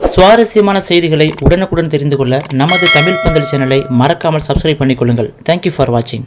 சுவாரஸ்யமான செய்திகளை உடனுக்குடன் தெரிந்து கொள்ள நமது தமிழ் பந்தல் சேனலை மறக்காமல் சப்ஸ்கிரைப் பண்ணிக்கொள்ளுங்கள். தேங்க்யூ ஃபார் வாட்சிங்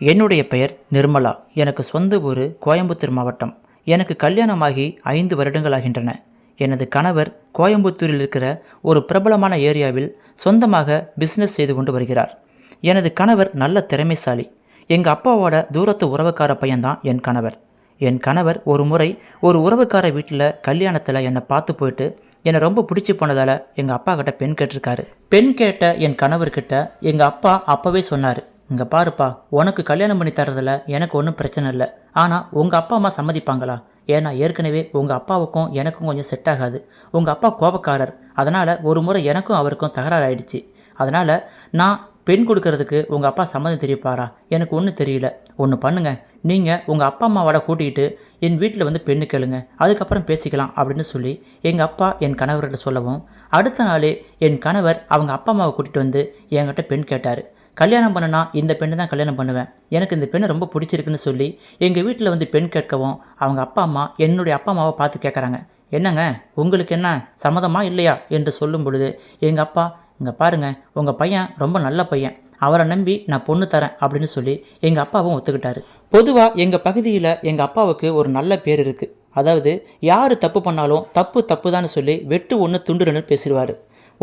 என்னுடைய பெயர் நிர்மலா. எனக்கு சொந்த ஊர் கோயம்புத்தூர் மாவட்டம். எனக்கு கல்யாணமாகி ஐந்து வருடங்கள் ஆகின்றன. எனது கணவர் கோயம்புத்தூரில் இருக்கிற ஒரு பிரபலமான ஏரியாவில் சொந்தமாக பிஸ்னஸ் செய்து கொண்டு வருகிறார். எனது கணவர் நல்ல திறமைசாலி. எங்கள் அப்பாவோட தூரத்து உறவுக்கார பையன்தான் என் கணவர். என் கணவர் ஒரு முறை ஒரு உறவுக்கார வீட்டில் கல்யாணத்தில் என்னை பார்த்து போயிட்டு என்னை ரொம்ப பிடிச்சி போனதால் எங்கள் அப்பா கிட்ட பெண் கேட்டிருக்காரு. பெண் கேட்ட என் கணவர்கிட்ட எங்கள் அப்பா அப்போவே சொன்னார் இங்கே பாருப்பா உனக்கு கல்யாணம் பண்ணி தரதில் எனக்கு ஒன்றும் பிரச்சனை இல்லை. ஆனால் உங்கள் அப்பா அம்மா சம்மதிப்பாங்களா? ஏன்னா ஏற்கனவே உங்கள் அப்பாவுக்கும் எனக்கும் கொஞ்சம் செட் ஆகாது. உங்கள் அப்பா கோபக்காரர். அதனால் ஒரு முறை எனக்கும் அவருக்கும் தகராறு ஆயிடுச்சு. அதனால் நான் பெண் கொடுக்கறதுக்கு உங்கள் அப்பா சம்மதம் தெரிவிப்பாரா? எனக்கு ஒன்றும் தெரியல. ஒன்று பண்ணுங்க. நீங்கள் உங்கள் அப்பா அம்மாவோட கூட்டிகிட்டு என் வீட்டில் வந்து பெண்ணு கேளுங்க. அதுக்கப்புறம் பேசிக்கலாம் அப்படின்னு சொல்லி எங்கள் அப்பா என் கணவர்கிட்ட சொல்லவும் அடுத்த நாளே என் கணவர் அவங்க அப்பா அம்மாவை கூட்டிகிட்டு வந்து என்கிட்ட பெண் கேட்டார். கல்யாணம் பண்ணனா இந்த பெண்ணை தான் கல்யாணம் பண்ணுவேன். எனக்கு இந்த பெண்ணை ரொம்ப பிடிச்சிருக்குன்னு சொல்லி எங்கள் வீட்டில் வந்து பெண் கேட்கவும் அவங்க அப்பா அம்மா என்னுடைய அப்பா அம்மாவை பார்த்து கேட்குறாங்க என்னங்க? உங்களுக்கு என்ன? சம்மதமா இல்லையா? என்று சொல்லும் பொழுது எங்கள் அப்பா இங்கே பாருங்கள் உங்கள் பையன் ரொம்ப நல்ல பையன். அவரை நம்பி நான் பொண்ணு தரேன் அப்படின்னு சொல்லி எங்கள் அப்பாவும் ஒத்துக்கிட்டாரு. பொதுவாக எங்கள் பகுதியில் எங்கள் அப்பாவுக்கு ஒரு நல்ல பேர் இருக்குது அதாவது யார் தப்பு பண்ணாலும் தப்பு தப்பு தான் சொல்லி வெட்டு ஒன்று துண்டு பேசிடுவார்.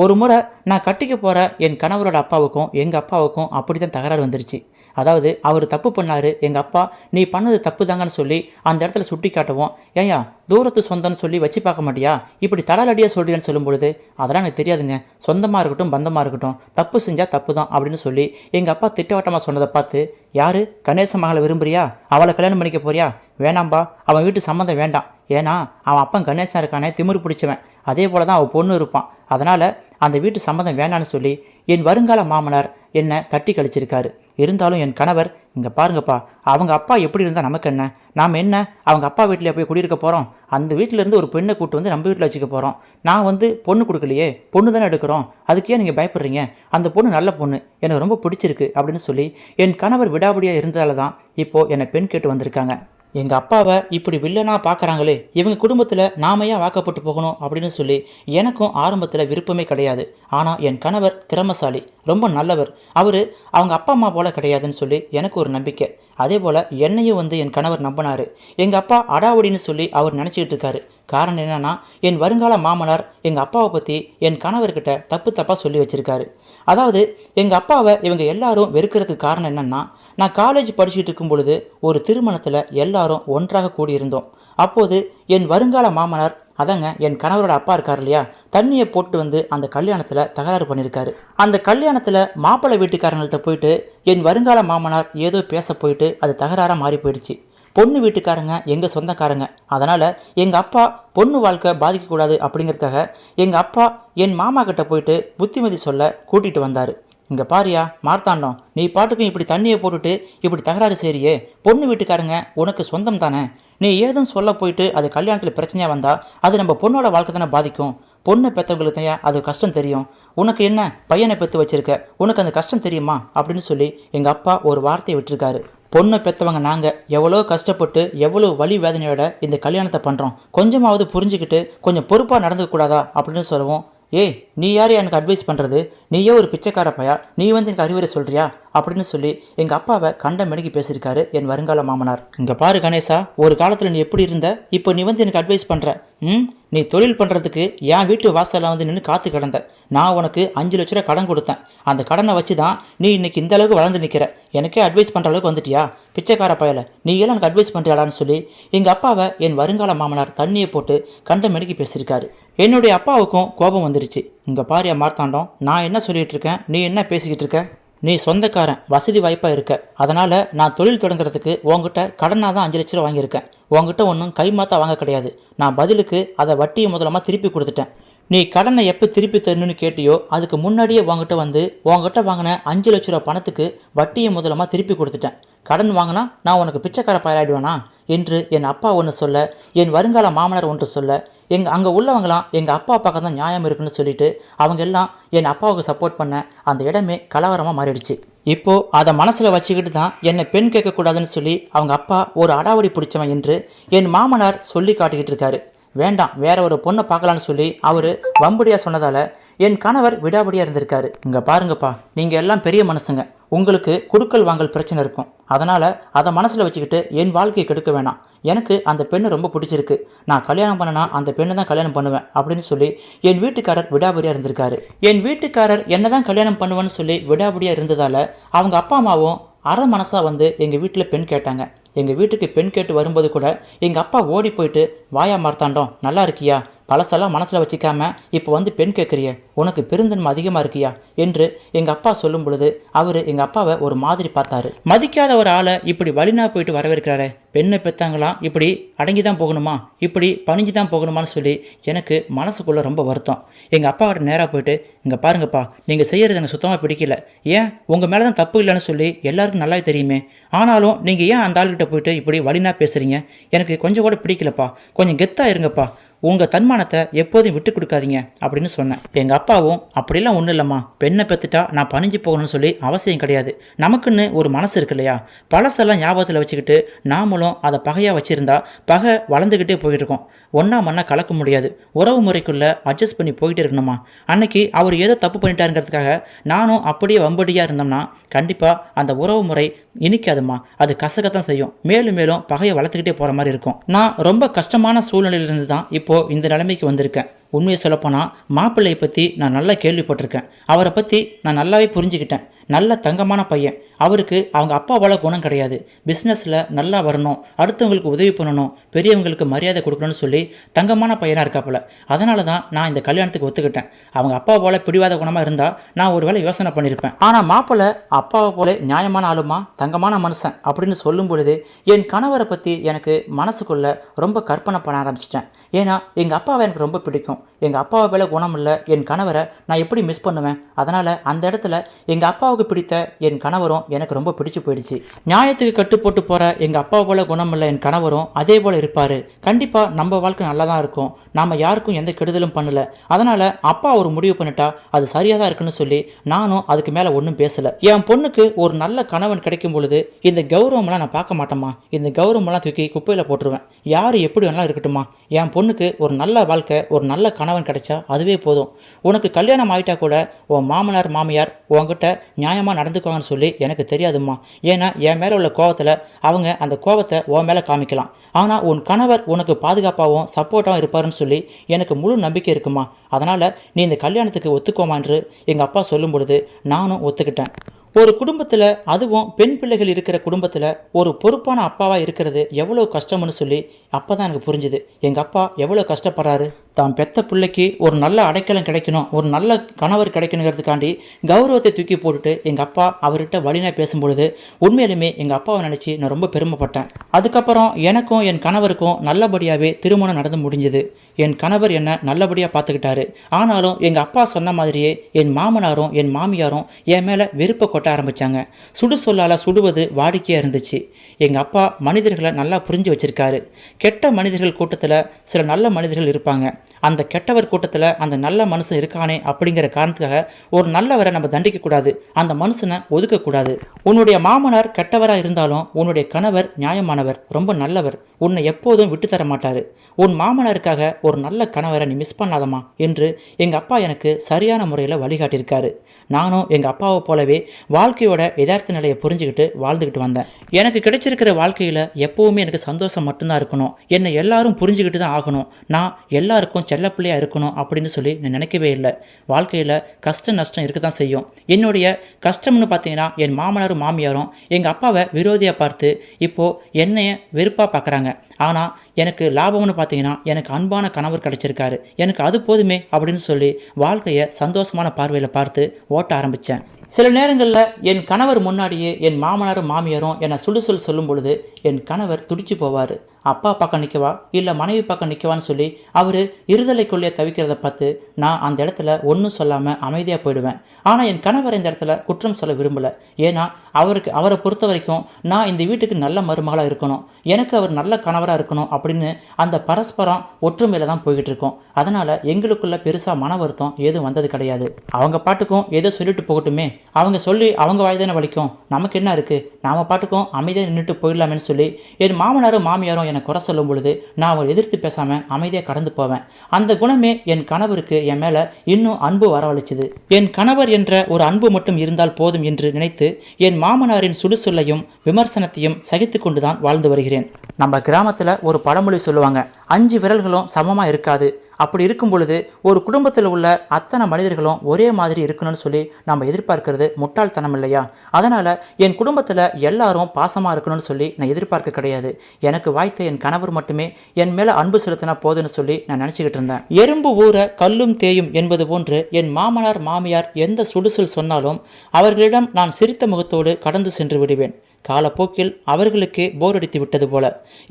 ஒரு முறை நான் கட்டிக்க போகிற என் கணவரோட அப்பாவுக்கும் எங்கள் அப்பாவுக்கும் அப்படி தான் தகராறு வந்துருச்சு. அதாவது அவர் தப்பு பண்ணார் எங்கள் அப்பா நீ பண்ணது தப்பு தாங்கன்னு சொல்லி அந்த இடத்துல சுட்டி காட்டுவோம் ஏயா தூரத்து சொந்தம்னு சொல்லி வச்சு பார்க்க மாட்டியா? இப்படி தடாலடியாக சொல்கிறேன்னு சொல்லும் பொழுது அதெல்லாம் எனக்கு தெரியாதுங்க. சொந்தமாக இருக்கட்டும் பந்தமாக இருக்கட்டும். தப்பு செஞ்சால் தப்பு தான் அப்படின்னு சொல்லி எங்கள் அப்பா திட்டவட்டமாக சொன்னதை பார்த்து யார்? கணேச மகளை விரும்புறியா? அவளை கல்யாணம் பண்ணிக்க போறியா? வேணாம்பா அவன் வீட்டு சம்மந்தம் வேண்டாம். ஏன்னா அவன் அப்பன் கணேசன் இருக்கானே திமிரு பிடிச்சவன். அதே போல தான் அவன் பொண்ணு இருப்பான். அதனால் அந்த வீட்டு சம்மந்தம் வேணான்னு சொல்லி என் வருங்கால மாமனார் என்னை தட்டி கழிச்சிருக்காரு. இருந்தாலும் என் கணவர் இங்கே பாருங்கப்பா அவங்க அப்பா எப்படி இருந்தால் நமக்கு என்ன? நாம் என்ன அவங்க அப்பா வீட்டில் போய் குடியிருக்க போகிறோம் அந்த வீட்டிலேருந்து ஒரு பெண்ணை கூட்டு வந்து நம்ம வீட்டில் வச்சுக்க போகிறோம் நான் வந்து பொண்ணு கொடுக்கலையே பொண்ணு தானே எடுக்கிறோம்? அதுக்கே நீங்கள் பயப்படுறீங்க? அந்த பொண்ணு நல்ல பொண்ணு எனக்கு ரொம்ப பிடிச்சிருக்கு அப்படின்னு சொல்லி என் கணவர் விடாபடியாக இருந்ததால தான் இப்போது என்னை பெண் கேட்டு வந்திருக்காங்க. எங்கள் அப்பாவை இப்படி வில்லனாக பார்க்குறாங்களே இவங்க குடும்பத்தில் நாம ஏன் வாக்கப்பட்டு போகணும் அப்படின்னு சொல்லி எனக்கும் ஆரம்பத்தில் விருப்பமே கிடையாது. ஆனால் என் கணவர் திறமசாலி ரொம்ப நல்லவர். அவர் அவங்க அப்பா அம்மா போல கிடையாதுன்னு சொல்லி எனக்கு ஒரு நம்பிக்கை. அதே போல் என்னையும் வந்து என் கணவர் நம்பினார். எங்கள் அப்பா அடாவடின்னு சொல்லி அவர் நினச்சிக்கிட்டு இருக்காரு. காரணம் என்னென்னா என் வருங்கால மாமனார் எங்கள் அப்பாவை பற்றி என் கணவர்கிட்ட தப்பு தப்பாக சொல்லி வச்சுருக்காரு. அதாவது எங்கள் அப்பாவை இவங்க எல்லாரும் வெறுக்கிறதுக்கு காரணம் என்னென்னா நான் காலேஜ் படிச்சுட்டு இருக்கும் பொழுது ஒரு திருமணத்தில் எல்லாரும் ஒன்றாக கூடியிருந்தோம். அப்போது என் வருங்கால மாமனார் அதாங்க என் கணவரோட அப்பா இருக்கார் இல்லையா? தண்ணியை போட்டு வந்து அந்த கல்யாணத்தில் தகராறு பண்ணியிருக்காரு அந்த கல்யாணத்தில் மாப்பிள்ளை வீட்டுக்காரங்கள்ட்ட போயிட்டு என் வருங்கால மாமனார் ஏதோ பேச போயிட்டு அது தகராறாக மாறி போயிடுச்சு. பொண்ணு வீட்டுக்காரங்க எங்கள் சொந்தக்காரங்க. அதனால் எங்கள் அப்பா பொண்ணு வாழ்க்கை பாதிக்கக்கூடாது அப்படிங்கிறதுக்காக எங்கள் அப்பா என் மாமா கிட்ட போயிட்டு புத்திமதி சொல்ல கூட்டிகிட்டு வந்தார். இங்கே பாரியா மார்த்தாண்டம் நீ பாட்டுக்கும் இப்படி தண்ணியை போட்டுட்டு இப்படி தகராறு செய்றியே? பொண்ணு வீட்டுக்காரங்க உனக்கு சொந்தம் தானே? நீ ஏதும் சொல்ல போயிட்டு அது கல்யாணத்தில் பிரச்சனையாக வந்தால் அது நம்ம பொண்ணோட வாழ்க்கை தானே பாதிக்கும். பொண்ணை பெற்றவங்களுக்கு தான் அது கஷ்டம் தெரியும். உனக்கு என்ன? பையனை பெற்று வச்சுருக்க. உனக்கு அந்த கஷ்டம் தெரியுமா? அப்படின்னு சொல்லி எங்கள் அப்பா ஒரு வார்த்தையை விட்டுருக்காரு. பொண்ணை பெற்றவங்க நாங்கள் எவ்வளோ கஷ்டப்பட்டு எவ்வளோ வலி வேதனையோட இந்த கல்யாணத்தை பண்ணுறோம் கொஞ்சமாவது புரிஞ்சுக்கிட்டு கொஞ்சம் பொறுப்பாக நடந்துக்கூடாதா அப்படின்னு சொல்லவும் ஏய் நீ யார் எனக்கு அட்வைஸ் பண்ணுறது நீயே ஒரு பிச்சைக்கார பையா? நீ வந்து எனக்கு அறிவுரை சொல்கிறியா அப்படின்னு சொல்லி எங்கள் அப்பாவை கண்ட மெடுக்கி பேசியிருக்காரு என் வருங்கால மாமனார். இங்கே பாரு கணேசா ஒரு காலத்தில் நீ எப்படி இருந்த? இப்போ நீ வந்து எனக்கு அட்வைஸ் பண்ணுற ம்? நீ தொழில் பண்ணுறதுக்கு என் வீட்டு வாசலில் வந்து நின்று காத்து கிடந்த. நான் உனக்கு அஞ்சு லட்ச ரூபா கடன் கொடுத்தேன். அந்த கடனை வச்சு தான் நீ இன்னைக்கு இந்த அளவுக்கு வளர்ந்து நிற்கிற எனக்கே அட்வைஸ் பண்ணுற அளவுக்கு வந்துட்டியா? பிச்சைக்கார பயல நீ எல்லாம் எனக்கு அட்வைஸ் பண்ணுறியாடான்னு சொல்லி எங்கள் அப்பாவை என் வருங்கால மாமனார் தண்ணியை போட்டு கண்ட மெடுக்கி பேசியிருக்காரு. என்னுடைய அப்பாவுக்கும் கோபம் வந்துருச்சு. இங்கே பாரியா மார்த்தாண்டம் நான் என்ன சொல்லிகிட்டு இருக்கேன்? நீ என்ன பேசிக்கிட்டு இருக்க? நீ சொந்தக்காரன் வசதி வாய்ப்பாக இருக்க. அதனால் நான் தொழில் தொடங்குறதுக்கு உங்ககிட்ட கடனாக தான் அஞ்சு லட்ச ரூபா வாங்கியிருக்கேன். உங்ககிட்ட ஒன்றும் கைமாத்தா வாங்க கிடையாது. நான் பதிலுக்கு அதை வட்டியை முதலமாக திருப்பி கொடுத்துட்டேன். நீ கடனை எப்போ திருப்பி தரணும்னு கேட்டியோ அதுக்கு முன்னாடியே உங்ககிட்ட வந்து உங்ககிட்ட வாங்கின அஞ்சு லட்ச ரூபா பணத்துக்கு வட்டியை முதலமாக திருப்பி கொடுத்துட்டேன். கடன் வாங்கினா நான் உனக்கு பிச்சைக்கார பயலாயிடுவேனா? என்று என் அப்பா ஒன்று சொல்ல என் வருங்கால மாமனார் ஒன்று சொல்ல எங்கள் அங்கே உள்ளவங்களாம் எங்கள் அப்பா பக்கம் தான் நியாயம் இருக்குன்னு சொல்லிட்டு அவங்க எல்லாம் என் அப்பாவுக்கு சப்போர்ட் பண்ண அந்த இடமே கலவரமாக மாறிடுச்சு. இப்போது அதை மனசில் வச்சுக்கிட்டு தான் என்னை பெண் கேட்கக்கூடாதுன்னு சொல்லி அவங்க அப்பா ஒரு அடாவடி பிடிச்சவன் என்று என் மாமனார் சொல்லி காட்டிக்கிட்டு இருக்காரு. வேண்டாம் வேற ஒரு பொண்ணை பார்க்கலான்னு சொல்லி அவர் வம்படியாக சொன்னதால் என் கணவர் விடாபடியாக இருந்திருக்காரு. இங்கே பாருங்கப்பா நீங்கள் எல்லாம் பெரிய மனசுங்க உங்களுக்கு குடுக்கல் வாங்கல் பிரச்சனை இருக்கும். அதனால் அதை மனசில் வச்சுக்கிட்டு என் வாழ்க்கையை கெடுக்க வேணாம். எனக்கு அந்த பெண்ணு ரொம்ப பிடிச்சிருக்கு. நான் கல்யாணம் பண்ணனா அந்த பெண்ணை தான் கல்யாணம் பண்ணுவேன் அப்படின்னு சொல்லி என் வீட்டுக்காரர் விடாபடியாக இருந்திருக்காரு. என் வீட்டுக்காரர் என்ன தான் கல்யாணம் பண்ணுவேன்னு சொல்லி விடாபடியாக இருந்ததால் அவங்க அப்பா அம்மாவும் அரை மனசாக வந்து எங்கள் வீட்டில் பெண் கேட்டாங்க. எங்கள் வீட்டுக்கு பெண் கேட்டு வரும்போது கூட எங்கள் அப்பா ஓடி போயிட்டு வாயா மார்த்தாண்டோம் நல்லா இருக்கியா? பழசெல்லாம் மனசில் வச்சுக்காம இப்போ வந்து பெண் கேட்குறிய உனக்கு பெருந்தன்மை அதிகமாக இருக்கியா? என்று எங்கள் அப்பா சொல்லும் பொழுது அவர் எங்கள் அப்பாவை ஒரு மாதிரி பார்த்தாரு. மதிக்காத ஒரு ஆளை இப்படி வழினா போயிட்டு வரவேற்கிறாரு பெண்ணை பெற்றாங்களாம் இப்படி அடங்கி தான் போகணுமா? இப்படி பணிஞ்சு தான் போகணுமான்னு சொல்லி எனக்கு மனசுக்குள்ளே ரொம்ப வருத்தம். எங்கள் அப்பா கிட்ட நேராக போயிட்டு இங்கே பாருங்கப்பா நீங்கள் செய்கிறது எனக்கு சுத்தமாக பிடிக்கல. ஏன்? உங்கள் மேலே தான் தப்பு இல்லைன்னு சொல்லி எல்லாருக்கும் நல்லாவே தெரியுமே. ஆனாலும் நீங்கள் ஏன் அந்த ஆள்கிட்ட போயிட்டு இப்படி வழினா பேசுகிறீங்க எனக்கு கொஞ்சம் கூட பிடிக்கலப்பா. கொஞ்சம் கெத்தாக இருங்கப்பா. உங்கள் தன்மானத்தை எப்போதும் விட்டு கொடுக்காதீங்க அப்படின்னு சொன்னேன். எங்கள் அப்பாவும் அப்படிலாம் ஒன்றும் இல்லைம்மா. பெண்ணை பெற்றுட்டா நான் பணிஞ்சு போகணும்னு சொல்லி அவசியம் கிடையாது. நமக்குன்னு ஒரு மனசு இருக்கு இல்லையா? பழசெல்லாம் ஞாபகத்தில் வச்சுக்கிட்டு நாமளும் அதை பகையாக வச்சுருந்தா பகை வளர்ந்துக்கிட்டே போயிட்டு இருக்கோம். ஒன்றா மண்ணா கலக்க முடியாது. உறவு முறைக்குள்ளே அட்ஜஸ்ட் பண்ணி போயிட்டு இருக்கணுமா? அன்னைக்கு அவர் ஏதோ தப்பு பண்ணிட்டாருங்கிறதுக்காக நானும் அப்படியே வம்படியாக இருந்தோம்னா கண்டிப்பாக அந்த உறவு முறை இனிக்காதுமா. அது கசகத்தான் செய்யும். மேலும் மேலும் பகையை வளர்த்துக்கிட்டே போகிற மாதிரி இருக்கும். நான் ரொம்ப கஷ்டமான சூழ்நிலையிலிருந்து தான் இப்போது இந்த நிலைமைக்கு வந்திருக்கேன். உண்மையை சொல்லப்போனால் மாப்பிள்ளையை பற்றி நான் நல்லா கேள்விப்பட்டிருக்கேன். அவரை பற்றி நான் நல்லாவே புரிஞ்சுக்கிட்டேன். நல்ல தங்கமான பையன். அவருக்கு அவங்க அப்பாவால் குணம் கிடையாது. பிஸ்னஸில் நல்லா வரணும். அடுத்தவங்களுக்கு உதவி பண்ணணும். பெரியவங்களுக்கு மரியாதை கொடுக்கணும்னு சொல்லி தங்கமான பையனாக இருக்காப்புல. அதனால தான் நான் இந்த கல்யாணத்துக்கு ஒத்துக்கிட்டேன். அவங்க அப்பா போல பிடிவாத குணமாக இருந்தால் நான் ஒரு வேளை யோசனை பண்ணியிருப்பேன் ஆனால் மாப்பிள்ளை அப்பாவை போல நியாயமான ஆளுமா தங்கமான மனுஷன் அப்படின்னு சொல்லும் பொழுது என் கணவரை பற்றி எனக்கு மனசுக்குள்ளே ரொம்ப கற்பனை பண்ண ஆரம்பிச்சிட்டேன். ஏன்னா எங்கள் அப்பாவை எனக்கு ரொம்ப பிடிக்கும். எங்கள் அப்பாவை மேலே குணம் இல்லை என் கணவரை நான் எப்படி மிஸ் பண்ணுவேன்? அதனால் அந்த இடத்துல எங்கள் அப்பாவுக்கு பிடித்த என் கணவரும் எனக்கு ரொம்ப பிடிச்சு போயிடுச்சு. நியாயத்துக்கு கட்டு போட்டு போகிற எங்கள் அப்பா போல குணம் இல்லை என் கணவரும் அதே போல் இருப்பார். கண்டிப்பாக நம்ம வாழ்க்கை நல்லா தான் இருக்கும். நாம் யாருக்கும் எந்த கெடுதலும் பண்ணல. அதனால் அப்பா ஒரு முடிவு பண்ணிட்டா அது சரியாக தான் இருக்குன்னு சொல்லி நானும் அதுக்கு மேலே ஒன்றும் பேசலை. என் பொண்ணுக்கு ஒரு நல்ல கணவன் கிடைக்கும் பொழுது இந்த கௌரவம்லாம் நான் பார்க்க மாட்டேம்மா. இந்த கௌரவமெல்லாம் தூக்கி குப்பையில் போட்டுருவேன். யார் எப்படி வேணாலும் இருக்கட்டுமா என் பொண்ணு பொண்ணுக்கு ஒரு நல்ல வாழ்க்கை ஒரு நல்ல கணவன் கிடைச்சா அதுவே போதும். உனக்கு கல்யாணம் ஆகிட்டா கூட உன் மாமனார் மாமியார் உங்ககிட்ட நியாயமாக நடந்துக்குவாங்கன்னு சொல்லி எனக்கு தெரியாதும்மா. ஏன்னா என் மேலே உள்ள கோவத்தில் அவங்க அந்த கோவத்தை உன் மேலே காமிக்கலாம். ஆனால் உன் கணவர் உனக்கு பாதுகாப்பாகவும் சப்போர்ட்டாகவும் இருப்பாருன்னு சொல்லி எனக்கு முழு நம்பிக்கை இருக்குமா அதனால் நீ இந்த கல்யாணத்துக்கு ஒத்துக்கோமா என்று எங்கள் அப்பா சொல்லும் பொழுது நானும் ஒத்துக்கிட்டேன். ஒரு குடும்பத்தில் அதுவும் பெண் பிள்ளைகள் இருக்கிற குடும்பத்தில் ஒரு பொறுப்பான அப்பாவாக இருக்கிறது எவ்வளோ கஷ்டம்னு சொல்லி அப்போ தான் எனக்கு புரிஞ்சுது. எங்கள் அப்பா எவ்வளோ கஷ்டப்படுறாரு? தான் பெத்த பிள்ளைக்கு ஒரு நல்ல அடைக்கலம் கிடைக்கணும் ஒரு நல்ல கணவர் கிடைக்கணுங்கிறதுக்காண்டி கௌரவத்தை தூக்கி போட்டுட்டு எங்கள் அப்பா அவர்கிட்ட வழினா பேசும்பொழுது உண்மையிலுமே எங்கள் அப்பாவை நினச்சி நான் ரொம்ப பெருமைப்பட்டேன். அதுக்கப்புறம் எனக்கும் என் கணவருக்கும் நல்லபடியாகவே திருமணம் நடந்து முடிஞ்சுது. என் கணவர் என்னை நல்லபடியாக பார்த்துக்கிட்டாரு ஆனாலும் எங்கள் அப்பா சொன்ன மாதிரியே என் மாமனாரும் என் மாமியாரும் என் மேலே வெறுப்பை கொட்ட ஆரம்பித்தாங்க சுடு சொல்லால் சுடுவது வாடிக்கையாக இருந்துச்சு. எங்கள் அப்பா மனிதர்களை நல்லா புரிஞ்சு வச்சுருக்காரு. கெட்ட மனிதர்கள் கூட்டத்தில் சில நல்ல மனிதர்கள் இருப்பாங்க. அந்த கெட்டவர் கூட்டத்தில் அந்த நல்ல மனுஷன் இருக்கானே அப்படிங்கிற காரணத்துக்காக ஒரு நல்லவரை நம்ம தண்டிக்கக்கூடாது அந்த மனுஷனை ஒதுக்கக்கூடாது உன்னுடைய மாமனார் கெட்டவராக இருந்தாலும் உன்னுடைய கணவர் நியாயமானவர் ரொம்ப நல்லவர். உன்னை எப்போதும் விட்டு தர மாட்டார். உன் மாமனாருக்காக ஒரு நல்ல கணவரை நீ மிஸ் பண்ணாதம்மா என்று எங்கள் அப்பா எனக்கு சரியான முறையில் வழிகாட்டியிருக்காரு. நானும் எங்கள் அப்பாவை போலவே வாழ்க்கையோட யதார்த்த நிலையை புரிஞ்சுக்கிட்டு வாழ்ந்துக்கிட்டு வந்தேன். எனக்கு கிடைச்சிருக்கிற வாழ்க்கையில் எப்போவுமே எனக்கு சந்தோஷம் மட்டும்தான் இருக்கணும். என்னை எல்லாரும் புரிஞ்சுக்கிட்டு தான் ஆகணும். நான் எல்லாருக்கும் செல்லப்பிள்ளையாக இருக்கணும் அப்படின்னு சொல்லி நான் நினைக்கவே இல்லை. வாழ்க்கையில் கஷ்ட நஷ்டம் இருக்க தான் செய்யும். என்னுடைய கஷ்டம்னு பார்த்தீங்கன்னா என் மாமனாரும் மாமியாரும் எங்கள் அப்பாவை விரோதியாக பார்த்து இப்போது என்னைய வெறுப்பாக பார்க்குறாங்க ஆனால் எனக்கு லாபம்னு பார்த்தீங்கன்னா எனக்கு அன்பான கணவர் கிடச்சிருக்காரு. எனக்கு அது போதுமே அப்படின்னு சொல்லி வாழ்க்கையை சந்தோஷமான பார்வையில் பார்த்து ஓட்ட ஆரம்பித்தேன் சில நேரங்களில் என் கணவர் முன்னாடியே என் மாமனாரும் மாமியாரும் என்னை சுடுசொல் சொல்லும் பொழுது என் கணவர் துடிச்சு போவார். அப்பா பக்கம் நிற்கவா இல்லை மனைவி பக்கம் நிற்கவான்னு சொல்லி அவர் இருதலைக்குள்ளே தவிக்கிறத பார்த்து நான் அந்த இடத்துல ஒன்றும் சொல்லாமல் அமைதியாக போயிடுவேன். ஆனால் என் கணவர் இந்த இடத்துல குற்றம் சொல்ல விரும்பலை. ஏன்னா அவருக்கு அவரை பொறுத்த வரைக்கும் நான் இந்த வீட்டுக்கு நல்ல மருமகளாக இருக்கணும். எனக்கு அவர் நல்ல கணவராக இருக்கணும் அப்படின்னு அந்த பரஸ்பரம் ஒற்றுமையில் தான் போய்கிட்டு இருக்கோம். அதனால் எங்களுக்குள்ள பெருசாக மன வருத்தம் எதுவும் வந்தது கிடையாது. அவங்க பாட்டுக்கும் ஏதோ சொல்லிட்டு போகட்டுமே. அவங்க சொல்லி அவங்க வாய் தானே வலிக்கும். நமக்கு என்ன இருக்குது நாம் பாட்டுக்கும் அமைதியாக நின்றுட்டு போயிடலாமேன்னு சொல்லி என் மாமனாரும் மாமியாரும் என்னை குறை சொல்லும் பொழுது நான் அவங்களை எதிர்த்து பேசாமல் அமைதியாக கடந்து போவேன். அந்த குணமே என் கணவருக்கு என் மேலே இன்னும் அன்பு வரவழைச்சிது. என் கணவர் என்ற ஒரு அன்பு மட்டும் இருந்தால் போதும் என்று நினைத்து என் மாமனாரின் சுடுசொல்லையும் விமர்சனத்தையும் சகித்து கொண்டு தான் வாழ்ந்து வருகிறேன். நம்ம கிராமத்தில் ஒரு பழமொழி சொல்லுவாங்க அஞ்சு விரல்களும் சமமாக இருக்காது. அப்படி இருக்கும் பொழுது ஒரு குடும்பத்தில் உள்ள அத்தனை மனிதர்களும் ஒரே மாதிரி இருக்கணும்னு சொல்லி நம்ம எதிர்பார்க்கிறது முட்டாள்தனம் இல்லையா? அதனால் என் குடும்பத்தில் எல்லாரும் பாசமாக இருக்கணும்னு சொல்லி நான் எதிர்பார்க்க கிடையாது. எனக்கு வாய்த்த என் கணவர் மட்டுமே என் மேலே அன்பு செலுத்தினா போதுன்னு சொல்லி நான் நினச்சிக்கிட்டு இருந்தேன். எறும்பு ஊற கல்லும் தேயும் என்பது போன்று என் மாமனார் மாமியார் எந்த சுடுசல் சொன்னாலும் அவர்களிடம் நான் சிரித்த முகத்தோடு கடந்து சென்று விடுவேன். காலப்போக்கில் அவர்களுக்கே போர் அடித்து விட்டது போல.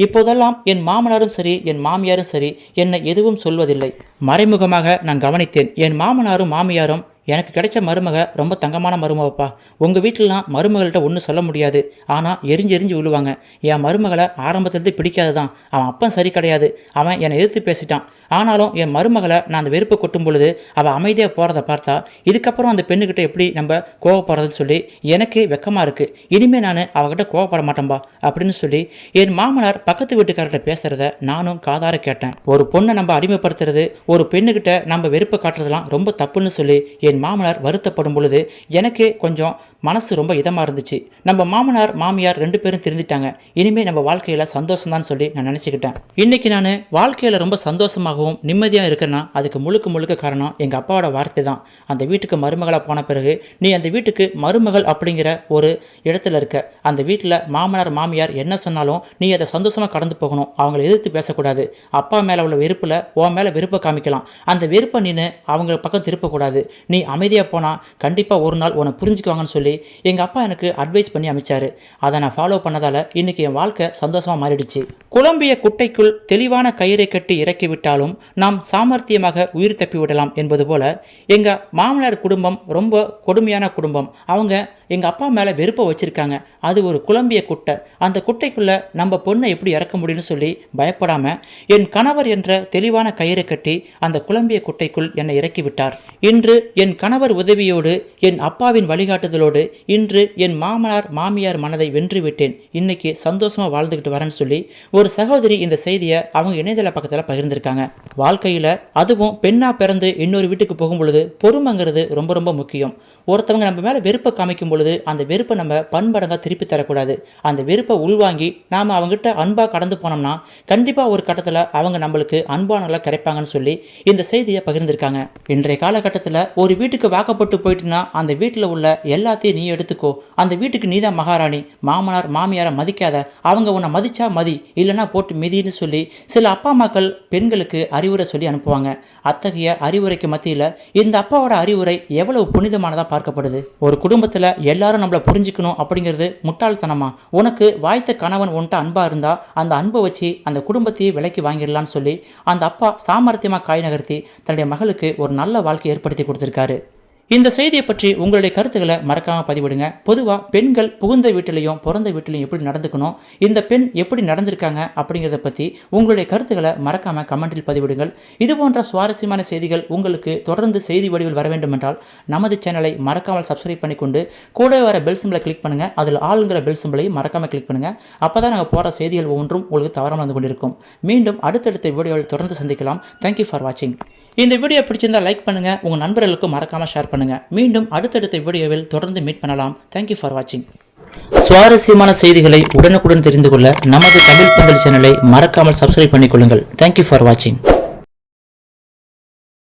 இப்போதெல்லாம் என் மாமனாரும் சரி என் மாமியாரும் சரி என்னை எதுவும் சொல்வதில்லை. மறைமுகமாக நான் கவனித்தேன் என் மாமனாரும் மாமியாரும் எனக்கு கிடைச்ச மருமக ரொம்ப தங்கமான மருமகப்பா. உங்கள் வீட்டிலலாம் மருமகள்கிட்ட ஒன்றும் சொல்ல முடியாது. ஆனால் எரிஞ்சு எரிஞ்சு விழுவாங்க. என் மருமகளை ஆரம்பத்திலேருந்து பிடிக்காது தான் அவன் அப்பன் சரி கிடையாது. அவன் என்னை எதிர்த்து பேசிட்டான். ஆனாலும் என் மருமகளை நான் அந்த வெறுப்பை கொட்டும் பொழுது அவள் அமைதியாக போகிறத பார்த்தா இதுக்கப்புறம் அந்த பெண்ணுக்கிட்ட எப்படி நம்ம கோவப்படுறதுன்னு சொல்லி எனக்கு வெக்கமாக இருக்குது இனிமேல் நான் அவகிட்ட கோவப்பட மாட்டேன்பா அப்படின்னு சொல்லி என் மாமனார் பக்கத்து வீட்டுக்காரர்கிட்ட பேசுகிறத நானும் காதார கேட்டேன். ஒரு பொண்ணை நம்ம அடிமைப்படுத்துறது ஒரு பெண்ணுக்கிட்ட நம்ம வெறுப்பை காட்டுறதெல்லாம் ரொம்ப தப்புன்னு சொல்லி என் மாமனார் வருத்தப்படும் பொழுது எனக்கே கொஞ்சம் மனசு ரொம்ப இதமாக இருந்துச்சு. நம்ம மாமனார் மாமியார் ரெண்டு பேரும் திருந்திட்டாங்க. இனிமேல் நம்ம வாழ்க்கையில் சந்தோஷம் சொல்லி நான் நினச்சிக்கிட்டேன். இன்றைக்கி நான் வாழ்க்கையில் ரொம்ப சந்தோஷமாகவும் நிம்மதியாக இருக்கிறேன்னா அதுக்கு முழுக்க முழுக்க காரணம் எங்கள் அப்பாவோட வார்த்தை தான் அந்த வீட்டுக்கு மருமகளாக போன பிறகு நீ அந்த வீட்டுக்கு மருமகள் அப்படிங்கிற ஒரு இடத்துல இருக்க. அந்த வீட்டில் மாமனார் மாமியார் என்ன சொன்னாலும் நீ அதை சந்தோஷமாக கடந்து போகணும். அவங்கள எதிர்த்து பேசக்கூடாது. அப்பா மேலே உள்ள வெறுப்பில் உன் மேலே வெறுப்பை காமிக்கலாம். அந்த வெறுப்பை நின்று அவங்க பக்கம் திருப்பக்கூடாது. நீ அமைதியாக போனால் கண்டிப்பாக ஒரு நாள் உன்னை புரிஞ்சுக்குவாங்கன்னு சொல்லி எங்கள் அப்பா எனக்கு அட்வைஸ் பண்ணி அமைச்சாரு. அதை நான் ஃபாலோ பண்ணதால் இன்றைக்கி என் வாழ்க்கை சந்தோஷமாக மாறிடுச்சு. குழம்பிய குட்டைக்குள் தெளிவான கயிறை கட்டி இறக்கிவிட்டாலும் நாம் சாமர்த்தியமாக உயிர் தப்பி விடலாம் என்பது போல எங்கள் மாமனார் குடும்பம் ரொம்ப கொடுமையான குடும்பம். அவங்க எங்கள் அப்பா மேலே வெறுப்பை வச்சுருக்காங்க. அது ஒரு குழம்பிய குட்டை. அந்த குட்டைக்குள்ளே நம்ம பொண்ணை எப்படி இறக்க முடியும்னு சொல்லி பயப்படாமல் என் கணவர் என்ற தெளிவான கயிறை கட்டி அந்த குழம்பிய குட்டைக்குள் என்னை இறக்கி விட்டார். இன்று என் கணவர் உதவியோடு என் அப்பாவின் வழிகாட்டுதலோடு இன்று என் மாமனார் மாமியார் மனதை வென்று விட்டேன் இன்னைக்கு சந்தோஷமாக வாழ்ந்துக்கிட்டு வரேன்னு சொல்லி ஒரு சகோதரி இந்த செய்தியை அவங்க இணையதள பக்கத்தில் பகிர்ந்திருக்காங்க. வாழ்க்கையில் அதுவும் பெண்ணாக பிறந்து இன்னொரு வீட்டுக்கு போகும் பொழுது பொறுமைங்கிறது ரொம்ப ரொம்ப முக்கியம். ஒருத்தவங்க நம்ம மேலே வெறுப்பை காமிக்கும் பொழுது அந்த வெறுப்பை நம்ம பண்படங்காக திருப்பி தரக்கூடாது. அந்த வெறுப்பை உள்வாங்கி நாம் அவங்ககிட்ட அன்பாக கடந்து போனோம்னா கண்டிப்பாக ஒரு கட்டத்தில் அவங்க நம்மளுக்கு அன்பானவர்களாக கிடைப்பாங்கன்னு சொல்லி இந்த செய்தியை பகிர்ந்திருக்காங்க. இன்றைய காலகட்டத்தில் ஒரு வீட்டுக்கு வாக்கப்பட்டு போயிட்டுனா அந்த வீட்டில் உள்ள எல்லாத்தையும் நீ எடுத்துக்கோ. அந்த வீட்டுக்கு நீ தான் மகாராணி மாமனார் மாமியாரை மதிக்காத அவங்க உன்னை மதிச்சா மதி இல்லைன்னா போட்டு மிதின்னு சொல்லி சில அப்பா அம்மாக்கள் பெண்களுக்கு அறிவுரை சொல்லி அனுப்புவாங்க. அத்தகைய அறிவுரைக்கு மத்தியில் இந்த அப்பாவோட அறிவுரை எவ்வளவு புனிதமானதாக பார்க்கப்படுது. ஒரு குடும்பத்தில் எல்லாரும் நம்மளை புரிஞ்சுக்கணும் அப்படிங்கிறது முட்டாள்தனமா? உனக்கு வாய்த்த கணவன் உன்ட்ட அன்பாக இருந்தால் அந்த அன்பை வச்சு அந்த குடும்பத்தையே விலைக்கு வாங்கிடலான்னு சொல்லி அந்த அப்பா சாமர்த்தியமாக காய் நகர்த்தி தன்னுடைய மகளுக்கு ஒரு நல்ல வாழ்க்கை ஏற்படுத்தி கொடுத்துருக்காரு. இந்த செய்தியை பற்றி உங்களுடைய கருத்துக்களை மறக்காமல் பதிவிடுங்க. பொதுவாக பெண்கள் புகுந்த வீட்டிலையும் பிறந்த வீட்டிலையும் எப்படி நடந்துக்கணும் இந்த பெண் எப்படி நடந்திருக்காங்க அப்படிங்கிறத பற்றி உங்களுடைய கருத்துக்களை மறக்காமல் கமெண்டில் பதிவிடுங்கள். இது போன்ற சுவாரஸ்யமான செய்திகள் உங்களுக்கு தொடர்ந்து செய்தி வடிவில் வர வேண்டும் என்றால் நமது சேனலை மறக்காமல் சப்ஸ்கிரைப் பண்ணிக்கொண்டு கூட வர பெல் சிம்பிளை கிளிக் பண்ணுங்கள் அதில் ஆளுங்கிற பெல் சிம்பிளையும் மறக்காமல் கிளிக் பண்ணுங்கள் அப்போ தான் நாங்கள் போகிற செய்திகள் ஒவ்வொன்றும் உங்களுக்கு தவறாமல் வந்து கொண்டிருக்கும். மீண்டும் அடுத்தடுத்த வீடியோவில் தொடர்ந்து சந்திக்கலாம். தேங்க்யூ ஃபார் வாட்சிங் இந்த வீடியோ பிடிச்சிருந்தால் லைக் பண்ணுங்கள் உங்கள் நண்பர்களுக்கும் மறக்காமல் ஷேர் பண்ணுங்கள் மீண்டும் அடுத்தடுத்த வீடியோவில் தொடர்ந்து மீட் பண்ணலாம். தேங்க்யூ ஃபார் வாட்சிங் சுவாரஸ்யமான செய்திகளை உடனுக்குடன் தெரிந்து கொள்ள நமது தமிழ் பந்தல் சேனலை மறக்காமல் சப்ஸ்கிரைப் பண்ணிக்கொள்ளுங்கள். தேங்க்யூ ஃபார் வாட்சிங்